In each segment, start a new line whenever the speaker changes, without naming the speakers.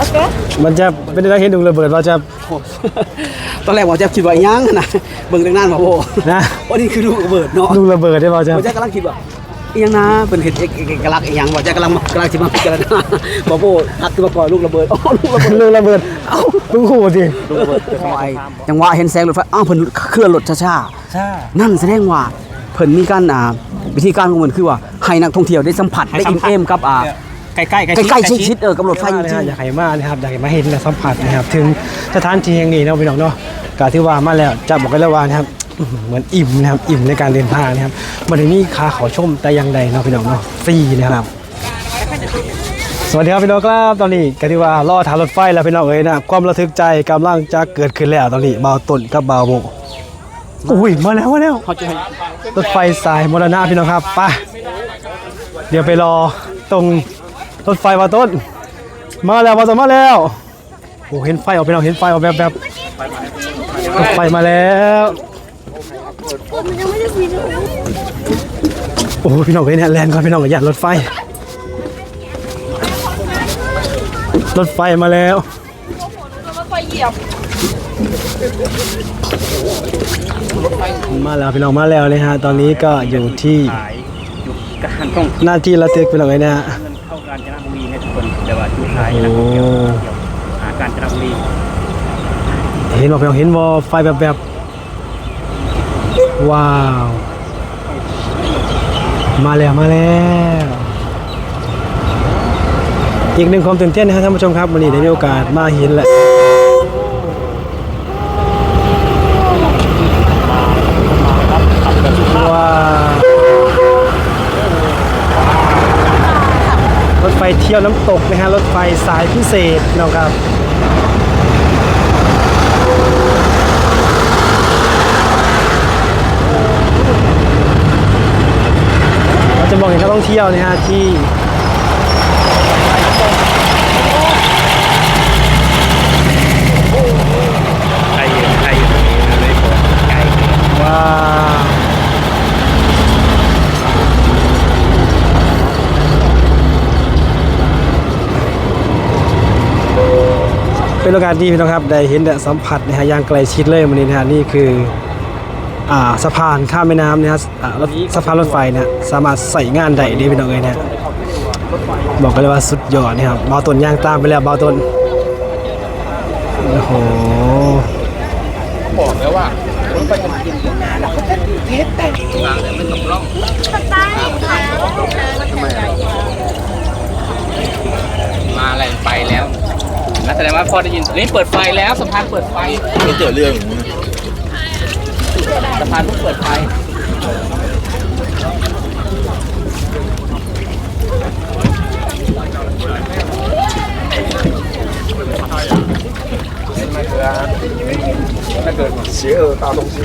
Oke.
มันจะเป็นได้เห็นดุงระเบิดว่าจะ
ตอนแรกว่าจะคิดว่าอีหยังนะเบิ่งตั้งนานว่าโอ้
นะ
ว่านี่คือลูกระเบิดเนาะ
ดุงระเบิดได้ว่าจะ
ว่าจะกำลังคิดว่าอีหยังนะเป็นเห็นเอกเอกลักษณ์อีหยังว่าจะกำลังกำลังสิมาพิจารณาบ่โบทักขึ้นมาก่อนลูกระเบิดอ๋อลูกระเบิด
ดุงระเบิดเอ้าลุงขู่สิ
ลูกระเบิดจังหวะไอ้จังหวะเห็นแสงรถไฟอ้าวเพิ่นเคลื่อนรถช้า
ใช่
ๆนั่นแสดงว่าเพิ่นมีการอ่าวิธีการของเพิ่นคือว่าให้นักท่องเที่ยวได้สัมผัสได้อิ่มเอมกับอ่า
ใกล้ๆใกล้
ใกล้ๆชิดๆเออกับรถไฟจ
นะ
ริ
ฮะ
ง
อยากให้มานะครับอยากให้มาเห็นและสัมผัสนะครับ ถึงสถานที่แห่งนี้เนาะพี่น้องเนาะกาที่ว่ามาแล้วจะบอกกันแล้วว่านะครับอื้อหือเหมือนอิ่มนะครับอิ่มในการเดินทางนะครับมันนี้มีค่าเขาชมแต่อยังใดเนาะพี่น้องเนาะฟรีนะครับ สวัสดีครับพี่น้องครับตอนนี้กาที่ว่ารอทางรถไฟแล้วพี่น้องเอ้ยนะความระทึกใจกำลังจะเกิดขึ้นแล้วตอนนี้เบาต้นกับเบาโบอุ้ยมาแล้วมาแล้ว
ๆเขาจะให้
รถไฟสายมรณะพี่น้องครับไปเดี๋ยวไปรอตรง รถไฟมาต้น มาแล้วมาต้นมาแล้วโอ้เห็นไฟออกไปเราเห็นไฟออกแบบแบบรถไฟมาแล้วโอ้พี่น้องเห็นเนี่ยแลนด์ก่อนพี่น้องอย่ารถไฟ รถไฟมาแล้วมาแล้วพี่น้องมาแล้วเลยฮะตอนนี้ก็อยู่ที่
ขายอยู่การต้อง
หน้าที่ระทึกพี่น้องเลยนะฮะา
ย
โอ้
นักท่องเที่ยวหากาญจนบุรี
เห็นบ่พี่น้องเห็นบ่ไฟแบบแบบว้าว มาแล้วมาแล้วอีกหนึ่งความตื่นเต้นนะครับท่านผู้ชมครับวันนี้ได้มีโอกาสมาเห็นแหละว้าวรถไฟเที่ยวน้ำตกนะฮะรถไฟ สายพิเศษนะครับเราจะมองเห็นนักท่องเที่ยวนะฮะที่
ใครอยู่ใครอยู่ตรงนี้เลยไกล
ว้าว เป็นโอกาสดีพี่น้องครับได้เห็นได้สัมผัสนะฮะอย่างใกล้ชิดเลยวันนี้นะฮะนี่คืออ่าสะพานข้ามแม่น้ำนะฮะอ่ารถสะพานรถไฟเนี่ยสามารถใส่งานได้ดีพี่น้องเลยนะฮะบอกกันเลยว่าสุดยอดนี่ครับเบาต้นย่างตามไปแล้วเบาต้นโอ้โห
มาอะไรไปแล้ว นั่นแสดงว่าพอได้ยินนี่เปิดไฟแล้วสะพานเปิดไฟ
ไม่เจอเรื่อง
สะพานเพิ่งเปิดไฟ
邪恶大东西，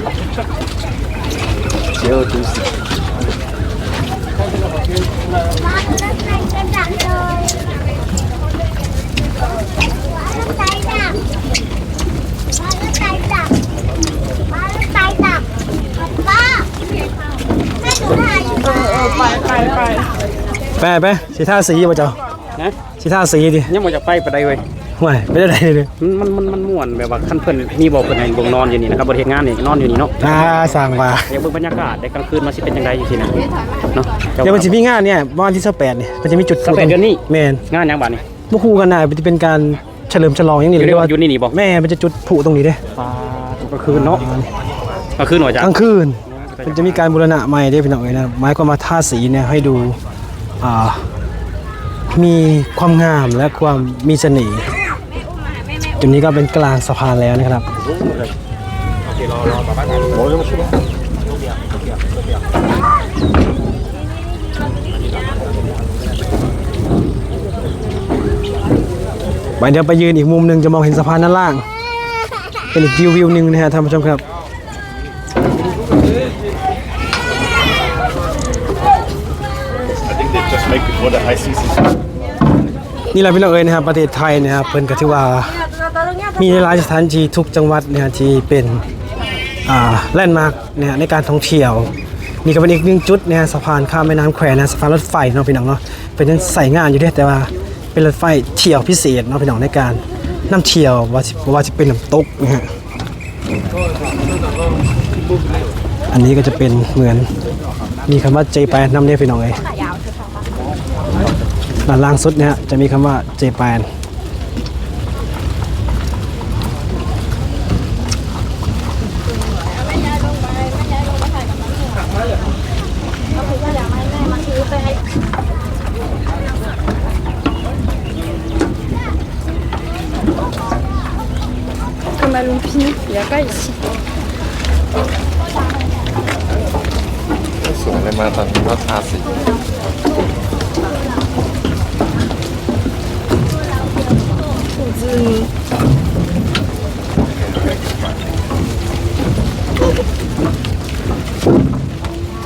邪恶都市。
ไปไปสีท่าสีป่ะเจ้า
นะ
สีท่าสีดิ
ยังมาจะไปไปได้เว้ย
ห่วยไม่ได้ไหนเลย
มันมันมันม่วนแบบว่าขั้นเพิ่นมีบอกเพิ่นให้วงนอนอยู่นี่นะครับบริเวณงานนี่นอนอยู่นี่เนาะ
อ่าสั่งว่า
เดี๋ยวเบิ่งบรรยากาศในกลางคืนมาสิเป็นยังไงอยู่ที่นั่นเนาะ
เดี๋ยวมันจะมีงานเนี่ยวันที่28เนี่ยมันจะมีจุด
28เดือนนี้
แมน
งานยังบัดนี่
บ่คู่กันน่ะมันจะเป็นการเฉลิมฉลองอย่างนี้
อยู่
เลย
ใน
ว่า
อยู่นี่นี่บ่
แม่มันจะจุดผุตรงนี้เด้
ฟ้าทุกกลางคืนเนาะกลางคืนหน่อยจ้ะ
กลางคืน มันจะมีการบูรณะใหม่เด้พี่น้องเอ้ยนะหมายความาทาสีเนี่ยให้ดูอ่ามีความงามและความมีเสน่ห์จุดนี้ก็เป็นกลางสะพานแล้วนะครับไปเดี๋ยวไปยืนอีกมุมหนึ่งจะมองเห็นสะพานด้านล่าง เป็นอีกวิววิวหนึ่งนะฮะท่านผู้ชมครับ นี่แหละพี่น้องเอ๋ยนะครับประเทศไทยนะครับเพิ่นก็ถือว่ามีหลายสถานที่ทุกจังหวัดเนะฮะที่เป็นอ่าแลนด์มาร์กนะฮะในการท่องเที่ยว นี่ก็เป็นอีกหนึ่งจุดเนะฮะสะพานข้ามแม่น้ำแควนะสะพานรถไฟเนาะพี่น้องเนาะเป็นยังใส่งานอยู่ด้แต่ว่าเป็นรถไฟเที่ยวพิเศษเนาะพี่น้องในการน้ำเที่ยวว่าว่าจะเป็นน้ำตกนะฮะอันนี้ก็จะเป็นเหมือนมีคำว่าเจแปนนำเนี่ยพี่น้องเลย ด้านล่างสุดเนี่ยจะมีคำว่าเจแปน
Comme à Lumpini, il n'y a pas ici.
สวยเลยมาตอนนี้ก็ทาสี น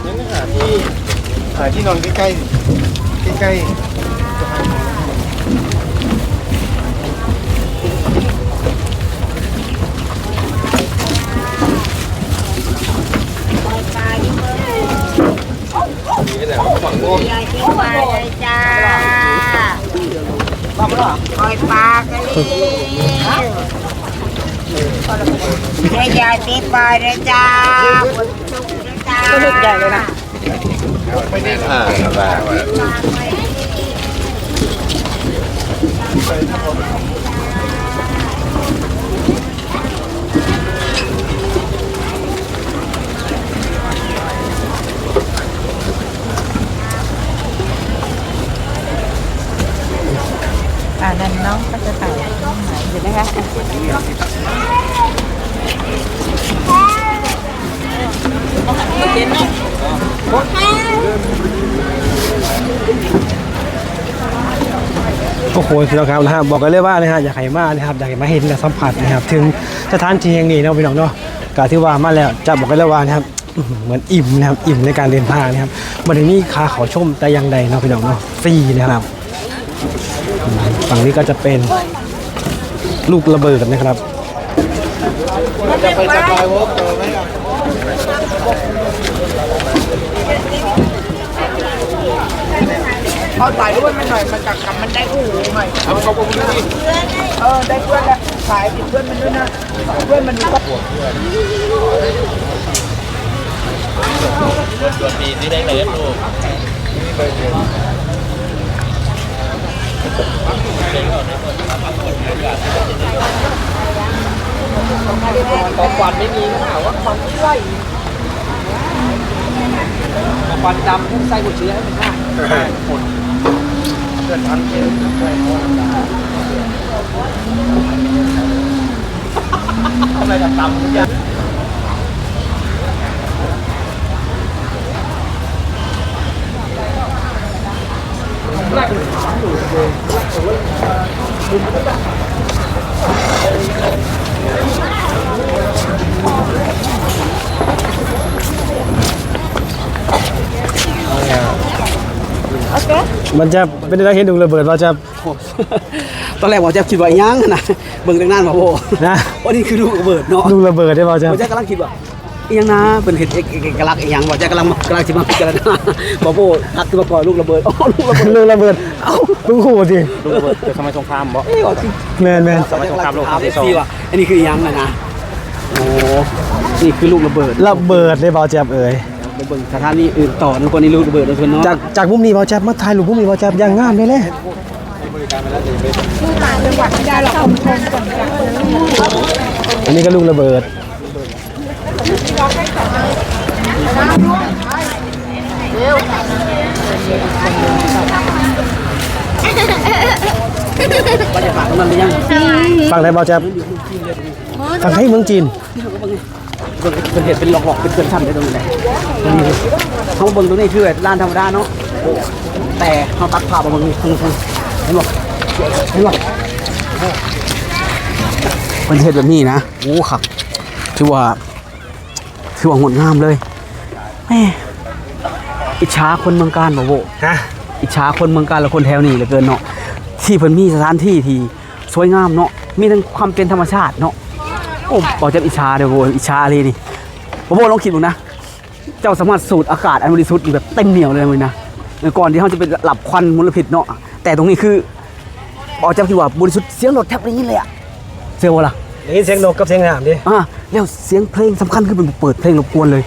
ั่น
หะที่ที่นอนใกล้ใกล้
ใกล้ ปล่อยปลากระลีแม่ยายตีปลาเลยจ้าฝนตกเลยจ้าลูกใหญ่เลยนะ
อ่าแบบ
อ่านั่นน้องก็จะถ่ายเห็นไหมคะ
โอ้โหพี่น้องครับนะฮะบอกกันเลยว่านะฮะอยากให้มานะครับอยากให้มาเห็นและสัมผัสนะครับ ถึงสถานที่แห่งนี้เนาะพี่น้องเนาะการที่ว่ามาแล้วจะบอกกันเลยว่านะครับเหมือนอิ่มนะครับอิ่มในการเดินทางนะครับวันนี้คาเขาชมแต่ยังใดเนาะพี่น้องเนาะฟรีนะครับ ฝั่งนี้ก็จะเป็นลูกระเบิดนะครับ
เอาถ่ายรูปมันหน่อยมันกักกับมันได้คู่หน่อยเอาเขาบอกว่าเออได้เพื่อนแล้วถ่ายติดเพื่อนมันด้วยนะเพื่อนมันก็
ตัวปีที่ได้เลยลูก
ของควันไม่มีนะว่าควันไม่ไล่ควันดำใส่หัวเชื้อให้มันได้อะไรกับตำทุกอย่าง
มันจะเป็นได้เห็นลูกระเบิดว่าจะ
ตอนแรกบอกจะคิดว่าอีหยังนะเบิ่งตั้งนานมาโบ
นะ
ว่านี่คือลูกระเบิดเนาะ
ลูกระเบิดได้ว่าจะ
ผมจะกำลังคิดว่าอีหยังนะเป็นเห็ดเอกเอกลักษณ์อีหยังบอกจะกำลังกำลังจะมาพิจารณาบอกโบทักขึ้นมาก่อนลูกระเบิดอ๋อลูกระเบิด
ลูกระเบิดเอ้าลูกขู่ดิ
ลูกระเบิดเกิดสมัยสงครามบ่
เอ้ยบอกจริง
แมนแมน
สมัยสงครามโลกครั้งที่สอง ว่าอันนี้คืออีหยังนะนะโอ้นี่คือลูกระเบิด
ระเบิดได้บ่าจะเอ่ย
ไป เบิ่งสถานีอื่นต่อนะคนนี้ลูกระเบิดนะเพื่อนเนาะ
จากจากมุมนี้บ่จะมาถ่ายรูปมุมนี้บ่จะอย่างงามเลยแหละอันนี้ก็ลูกระเบิด
บรรยากาศตรงนั้นเป็นยัง
ฟังได้บ่จะฟังให้เมืองจีน
เบิ่งเป็นเห็ดเป็นหลอกๆเป็นเกินชั้นได้ตรงนี้แหละตรงนี้เขาเบิ่งตรงนี้คือร้านธรรมดาเนาะแต่เขาตัดภาพมาเบิ่งนี่เพิ่งเห็นบ่เห็นบ่มันเห็ดแบบนี้นะโอ้ครับถือว่าถือว่างดงามเลยแม่อิจฉาคนเมืองการบ่โบ
ฮะ
อิจฉาคนเมืองการและคนแถวนี้เหลือเกินเนาะที่เพิ่นมีสถานที่ที่สวยงามเนาะมีทั้งความเป็นธรรมชาติเนาะ โอ้บอกจะอิจฉาเดี๋ยวโว้ยอิจฉาอะไรนี่ผมบอกลองคิดดูนะ เจ้าสามารถสูดอากาศอันบริสุทธิ์แบบเต็มเหนียวเลยนะเว้ยนะก่อนที่เขาจะไปหลับควันมลพิษเนาะแต่ตรงนี้คือออกจากที่ว่าบริสุทธิ์เสียงรถแทบได้ยินเลยอะเสียงว่าล่ะ
ได้ยินเสียงนกกับเสียงน้ำดิ
อ่าแล้วเสียงเพลงสำคัญคือมันเปิดเพลงรบกวนเลย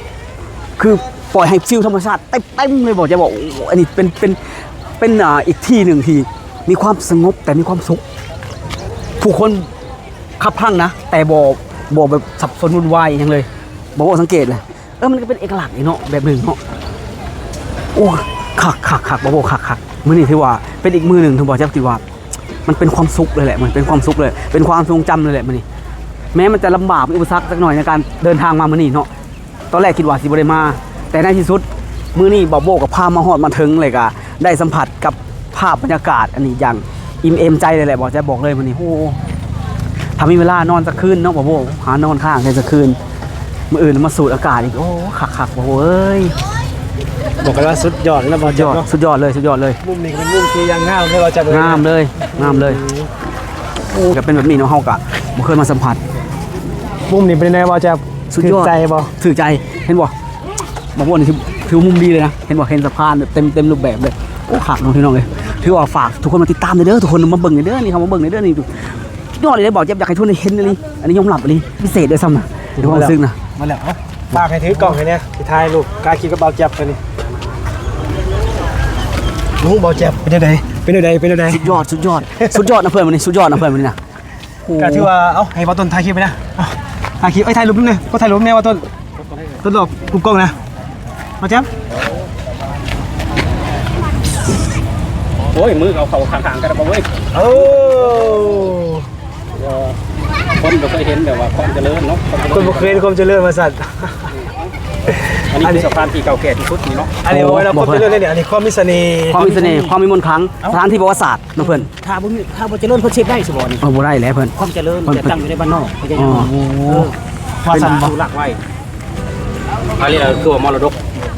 คือปล่อยให้ฟิลธรรมชาติเต็มๆเลยบอกจะบอกโอ้โหอันนี้เป็นเป็นเป็นอ่าอีกที่หนึ่งที่มีความสงบแต่มีความสุขผู้คนขับพลังนะ แต่บอ บอแบบสับสนวุ่นวายอย่างเลยบอกว่าสังเกตเลยเออมันก็เป็นเอกลักษณ์นี่เนาะแบบหนึ่งเนาะโอ้ขักขักขักบอบขักขักมือนี่ที่ว่าเป็นอีกมือหนึ่งที่บอกจะที่ว่ามันเป็นความสุขเลยแหละมันเป็นความสุขเลย เป็นความทรงจำเลยแหละมันนี่แม้มันจะลำบากมีอุปสรรคสักหน่อยในการเดินทางมามือนี้เนาะตอนแรกคิดว่าสิบ่ได้มา แต่ในที่สุดมือนี้บอบโบกับพามาฮอดมาถึงเลยก็ได้สัมผัสกับภาพบรรยากาศอันนี้อย่างอิ่มเอมใจเลยแหละบอกจะบอกเลยมื้อนี้โอ้ ถ้ามีเวลานอนสักคืนเนาะบอบโบหานอนข้างได้สักคืนมื้ออื่นมาสูดอากาศอีกโอ้คักๆบอบโบเอ้ย
บอกกันว่าสุดยอดแล้วบอล
ย
จับ
อด
เนาะ
สุดยอดเลยสุดยอดเลย
มุมนี้ก็เป็นมุมที่ยังงามเลยบอลจับเลย
งามเลยงามเลยโอ้ก็เป็นแบบนี้เนาะเฮากะบ่เคยมาสัมผัส
มุมนี้เป็นไงบอลจับ
สุดยอด
ถึงใจบอ
ถือใจเห็นบ่บอกว่านี่ถือถือมุมดีเลยนะเห็นบ่เห็นสะพานแบบเต็มเต็มรูปแบบเลยโอ้ขักน้องพี่น้องเลยถือว่าฝากทุกคนมาติดตามหน่อยเด้อทุกคนมาเบิ่งหน่อยเด้อนี่เขามาเบิ่งหน่อยเด้อนี่ ยอดเลยได้บอกเจ็บอยากให้ทุกคนเห็นเลยอันนี้ยอมรับเลยพิเศษด้วยซ้ำนะเดี๋ยวความซึ้งนะ
มาแล้วเอาฝากให้ถือกล่องให้เนี่ยที่ท้ายลูกกล้าคิดกับบอลจับไปนี่ลุงบอลจับเป็นยังไงเป็นยังไงเป็นยังไง
สุดยอดสุดยอดสุดยอดนะเพื่อนวันนี้สุดยอดนะเพื่อนวันนี้นะโอ้
ก็ถือว่าเอ้าให้บอลต้นถ่ายคลิปไปนะเอาถ่ายคลิปเอ้ยถ่ายรูปนิดนึงก็ถ่ายรูปเนี่ยบอลต้นต้นหลอกกลุ่มกล้องนะมาจับ
โอ้ยมือเอาเขาข้างๆกันบ่เว้ย
โอ้
คนบ่เคยเห็นแบบว่าความเจริญเนาะความเจ
คน
ริญ
บุเคยความเจริญมาสัตว์
อันนี้คือสะพานที่เก่าแก่ที่สุดนี่เนาะ
อันนี้โอ้ยเราความเจริญเลยเนี่ยอันนี้ความมีเสน่ห์
ความมีเสน่ห์ความมีมนต์ขลังสถานที่ประวัติศาสตร์นะเพื่อน
ถ้าบ่มีถ้าบ่เจริญเพิ่นเช็ดได้สิบ่นี่
เอาบ่ได้แล้วเพื่อน
ความเจริญจะตั้งอยู่ในบ้านนอกไม่ใช่
อ๋
ใน
อ
เมือง
ว่าสันบอ
ดูหลักไว้อันนี้คือว่ามรดก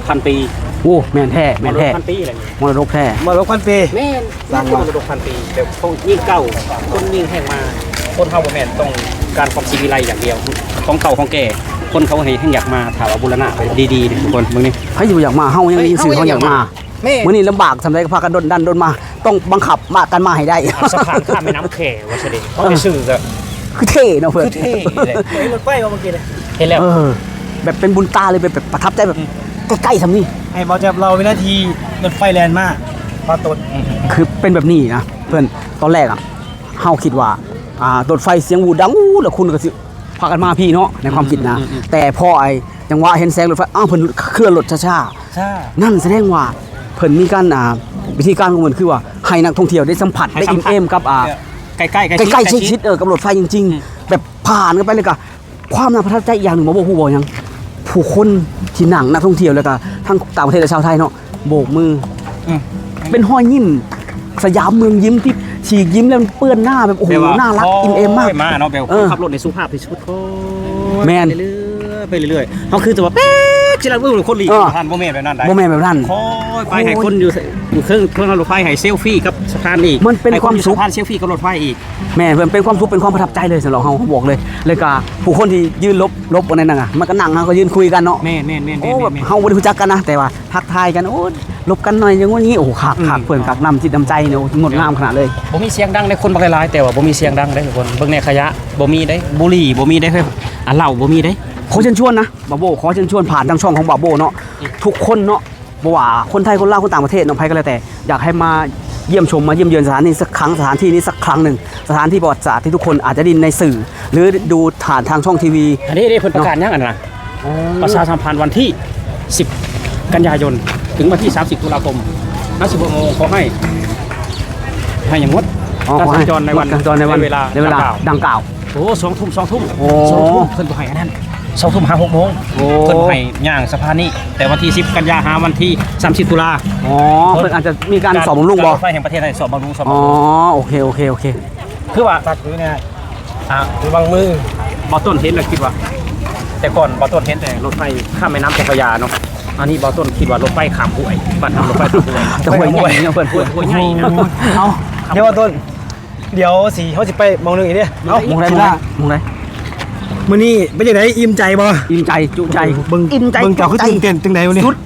พันปี
โอ้แม่นแท้
ม
แม่
ร
น
ดก
แท้
พันปีอะไรนี่
มรดกแท้
มาลบพันปี
แม่นสร้างมรดกพันปีเดี๋ยวต้องยิ่งเก่าคนยิ่งแห้งมา คนเข้าบ่แม่นต้องการความชีวิไลอย่างเดียว ของเก่าของแก่คนเขาให้ให้อยากมาถามว่าบูรณะไปดีๆนี่ทุกคนมึงนี่
ใครอยู่อยากมาเฮายังได้ยินสื่อเขาอยากมา
แม่
มื้อนี้ลำบากทำได้ก็พากันดนดันดนมา ต้องบังคับมากันมาให้ได้
สะพานข้ามแม่น้ำแขว่าเสด็จเขาไปสื่อจะ
คือเท่เนาะเพื่อน
คือเท่เลย
เห็นรถไฟมาเมื่อกี้เลย
เห็นแล้ว
เออแบบเป็นบุญตาเลยแบบแบบประทับใจแบบใกล้ๆทำนี่
ให้บอลจับเราวินาทีรถไฟแลนด์มากพอตด
คือเป็นแบบนี้นะเพื่อนตอนแรกอะเฮาคิดว่า อ่ารถไฟเสียงวูดังอู้แล้วคุณก็สิพากันมาพี่เนาะในความคิดนะ แต่พอไอ้จังหวะเห็นแสงรถไฟอ้าวเพิ่นเคลื่อนรถช้า
ใช่
ๆนั่นแสดงว่าเพิ่นมีการอ่าวิธีการของมันคือว่าให้นักท่องเที่ยวได้สัมผัสได้อิ่มเอมกับอ่า
ใกล้ๆใกล้
ใกล้ๆชิดๆเออกับรถไฟจริง ๆ แบบผ่านกันไปเลยก็ความน่าประทับใจอีกอย่างหนึ่งบอกผู้บอกยังผู้คนที่หนังนักท่องเที่ยวแล้วก็ทั้งต่างประเทศและชาวไทยเนาะโบกมืออเป็นห้อยยิ้มสยามเมืองยิ้มที่ ฉีกยิ้มแล้วมันเปื้อนหน้าแบบโอ้โหน่ารักอิ่มเอมมาก
มาเนาะแบบ
เออ
ขับรถในสุภาพที่สุดโอ้
แม่น
ไปเรื่อยๆไปเรื่อยๆเขาคือจะว่าเป๊ะ จิรังมือคนหลีก
เออ
ผ่านโมเมนต์แบบนั้นได้
โมแมนแบบนั้น
คอยไปให้คนอยู่อยู่เครื่องเครื่องรถไฟให้เซลฟี่กับสะพานอีก
มันเป็น
ให้
ความ
อยู่
สุข
สะพานเซลฟี่กับรถไฟอีก
แม่เพื่อนเป็นความสุขเป็นความประทับใจเลยสำหรับเราเขาบอกเลย เลยก็ผู้คนที่ยืนลบลบอะไรนั่นอะมันก็นั่งเขาก็ยืนคุยกันเนาะ
แม่นแม่นแม่น
โอ้
แม่น
แบบ
แม่น
เฮาบ่ได้รู้จักกันนะแต่ว่าทักทายกันโอ้ลบกันหน่อยอย่างงี้อย่างงี้โอ้ขากขากเพื่อนขากนำจิตนำใจเนี่ยโอ้งดงามขนาดเลย
บ่มีเสียงดังในคนบักหลายๆแต่ว่าบ่มีเสียงดังได้ทุกคนเบิ่งในขยะบ่มีได้บุหรี่บ่มีได้เฮ้ยอันเหล้าบ่มีได้
ขอเชิญชวนนะบาโบขอเชิญชวนผ่านทางช่องของบาโบเนาะทุกคนเนาะบ่ว่าคนไทยคนลาวคนต่างประเทศเนาะใครก็แล้วแต่ อยากให้มาเยี่ยมชมมาเยี่ยมเยือนสถานที่สักครั้งสถานที่นี้สักครั้งหนึ่งสถานที่ประวัติศาสตร์ที่ทุกคนอาจจะไดยินในสื่อ หรือดูผ่านทางช่องทีวี
อันนี้นี่เพิ่นประกาศยังอันนั้นนะประชาสัมพันธ์วันที่ 10 กันยายน ถึงวันที่ 30 ตุลาคมนักสิบโมงขอให้ ให้อย่างงด
อ๋อ
การ
ขอ
สั
ให้
ญจรในวัน
การสัญจรในวัน
เวลา
ในเวลา
ดังกล่าว
ดังกล่าว
โอ้สองทุ่มสองทุ่ม
โอ้
สองทุ่มเพิ่นบ่ให้อันนั้น สองทุ่มห้าหกโมง
โอ้
เพิ่นบ่ให้ย่างสะพานนี้ แต่วันที่ 10 กันยาหาวันที่ 30 ตุลา
อ๋อเพิ่นอาจจะมีการสอบบำรุงบ่า
รถไฟแห่งประเทศไทยสอบบำรุงสอบบำ
อ๋อ
รุง
โอเคโอเคโอเค
คือว่า
ตักอยู่เนี่ย
อ่า
ระวังมือ
บอต้นเห็นแล้วคิดว่า แต่ก่อนบอต้นเห็นแต่รถไฟข้ามแม่น้ำเจ้าพระยาเนาะอันนี้บอต้นคิดว่ารถไฟข้ามห้วยบัดทำรถไฟข้ามห้วย
แต่หวยใหญ่เนี่ยเพิ่น
ห้วยห้วยใหญ่นะ
เอาเดี๋ยวว่าต้น เดี๋ยวสีเขาสิไปมองหนึ่งอีกเนี่ยเอา
มองได้
สิ
มองได้
ล่ะ
มองได้
มื้อนี้เป็นยังไงอิ่มใจบ่
อิ่มใจจุใจ
เบิ่ง
อิ่มใจ
เบิ่งเจ้าคือ
จุใจ
ตื่นเต้นจังได๋วะเนี่ย
สุด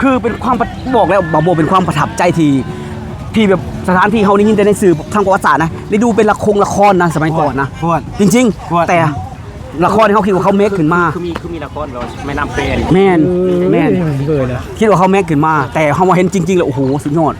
คือเป็นความประบอกแล้วบาโบเป็นความประทับใจที่ที่แบบสถานที่เขาได้ยินแต่ในสื่อทางประวัติศาสตร์นะได้ดูเป็นละครละครนะสมัยก่อนนะ
พวด
จริง
ว่า
ๆแต่ละครที่เขาคิดว่าเขาเมคขึ้นมา
คือมีคือมีละครเราแม่น้ำเป็น
แม่นแม่น
เกิดนะ
คิดว่าเขาเมคขึ้นมา แต่เขามาเห็นจริงๆแล้วโอ้โหสุดยอด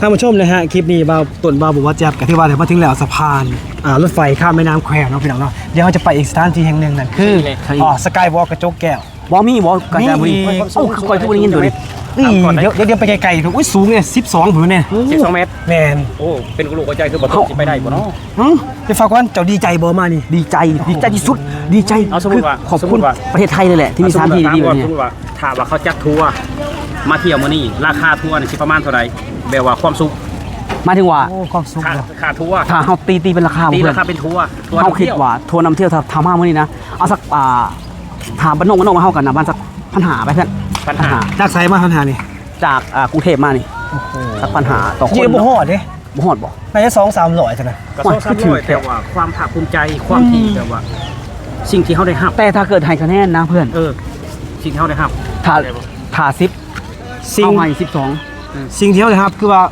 ท่านผู้ชมนะฮะคลิปนี้บ่าวต้นบ่าวบอกว่าแจ๊บกับที่ว่าเดี๋ยวมาถึงแล้วสะพานอ่ารถไฟข้ามแม่น้ำแควเนาะพี่น้องเนาะเดี๋ยวเราจะไปอีกสถานที่แห่งหนึ่งนั่นคืออ๋อสกายวอล์กกระจกแก้ว
บอมีบอกระจายบุรี
มี
เอ้าคอยทุกวันนี้ยินตัวนี้
นี่เดี๋ยวเดี๋ยวเดี๋ยวไปไกลๆถูกอุ้ยสูงเนี่ย12ผมเนี่ย
สิบสองเมตร
แมน
โอ้เป็นกระโหลกหัวใจคือบ่ต้องสิไปได้บ่เนาะ
หึไปฝากวันเจ้าดีใจบ่มานี่
ดีใจดีใจที่สุดดีใจ
เอาสมมุติว่า
คือขอบ
สมมุ
คุณ
ติว่า
ประเทศไทยเลยแหละที่มีสถานที่ดีๆแบบ
ส
นี้
มมุติว่าถ้าว่าเขาจัดทัวร์มาเที่ยวมื้อนี้ราคาทัวร์นี่สิประมาณเท่าไหร่ แบบว่าความสุข
หมายถึงว่า
โอ้ความสุข
ค่า
เหรอ
ค่าทัวร์
ถ้าเขาตีตีเป็นราคาบ่
ตี
เพื่อ
รานคาเป็นทัวร์ทัวร์
เขาคิด
ท่องที่ยว
ว่าทัวร์นำเที่ยวทำห้ามื่อนี้นะ เอาสักอ่าถามบ้านนอกบ้านนอกมาเข้ากันนะบ้านสักพันหาไปเพื่อน
ปัญหา
จากไสมาทันหานี่
จากอ่ากรุงเทพมานี่สักพันหาต่อค
ยี่
น
บ่ฮอดเด้
บ่ฮอดบ่
น่าจะ2 300เท่านั้น
ก็สองสามร้อยแต่ว่าความภาคภูมิใจความที่แบบว่า สิ่งที่เขาได้รับ
แต่ถ้าเกิดให้คะแนนนะเพื่อน
เออ สิ่งที่เขาได้รับ
ถ้าถ้าสิบ
สิ่ง
เอาให้สิบ สอง
สิ่งที่เขาเลยครับคือว่า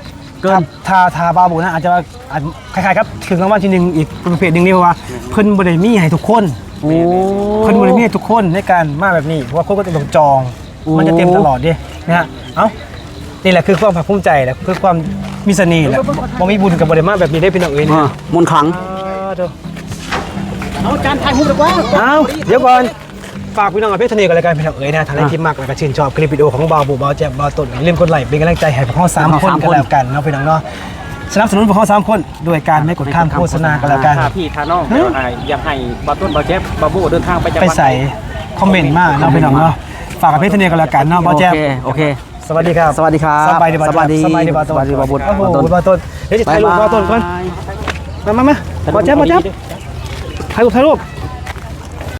เกิน
ทาทาบาบูนะอาจจะว่าอาจคล้ายๆครับถึงรางวัลที่หนึ่งอีกประเภทหนึ่งนี่เพราะว่าเพิ่นบ่ได้มีให้ทุกคน
โอ้
เพิ่นบ่ได้มีให้ทุกคนในการมาแบบนี้เพราะว่าคนก็ต้องจอง
โอ้
มันจะเต็มตลอดเด้นะฮะเอ้านี่แหละคือความภาคภูมิใจแหละคือความมีเสน่ห์แหละบ่มีบุญกับบ่ได้มาแบบนี้ได้พี่น้องเอ้ย
อ่า
นะ
มนต์ขลัง
เอาจานถ่ายรูปดีกว่าเอาเดี๋ยวก่อน ฝากพี่น้องกับเพชรเสน่ห์กันรายการพี่น้องเอ๋ยนะถ้าได้คลิปมากแล้วก็ชื่นชอบคลิปวิดีโอของบาวบูบาวแจ๊บบาวต้นอย่าลืมกดไลค์เป็นกำลังใจให้พวกเราสามคนกันแล้วกันเนาะพี่น้องเนาะสนับสนุนพวกเราสามคนด้วยการไม่กดข้ามโฆษณากันแล้วกัน
ถ้าพี่ถ้าน้องเดี๋ยวให้อยากให้บาต้นบาแจ๊บบาโบเดินทางไปจังห
ไป
วัด
ใส่คอมเมนต์มาเนาะพี่น้องเนาะฝากกับเพชรเสน่ห์กันแล้วกันเนาะบาวแจ๊บ
โอเคโอเค
สวัสดีครับ
สวัสดีครับ
สบายดีบาว
สวัสดี
สบายดีบาวต้น
สวัสดีบาวบุตร
โอ้โห
บาวต้น
บาวต้นเดี๋ยวจะถ่ายรูปบาวต้นก่อนมามามาบาวแจ๊บบาวแจ๊บถ่ายรูปถ่ายรูป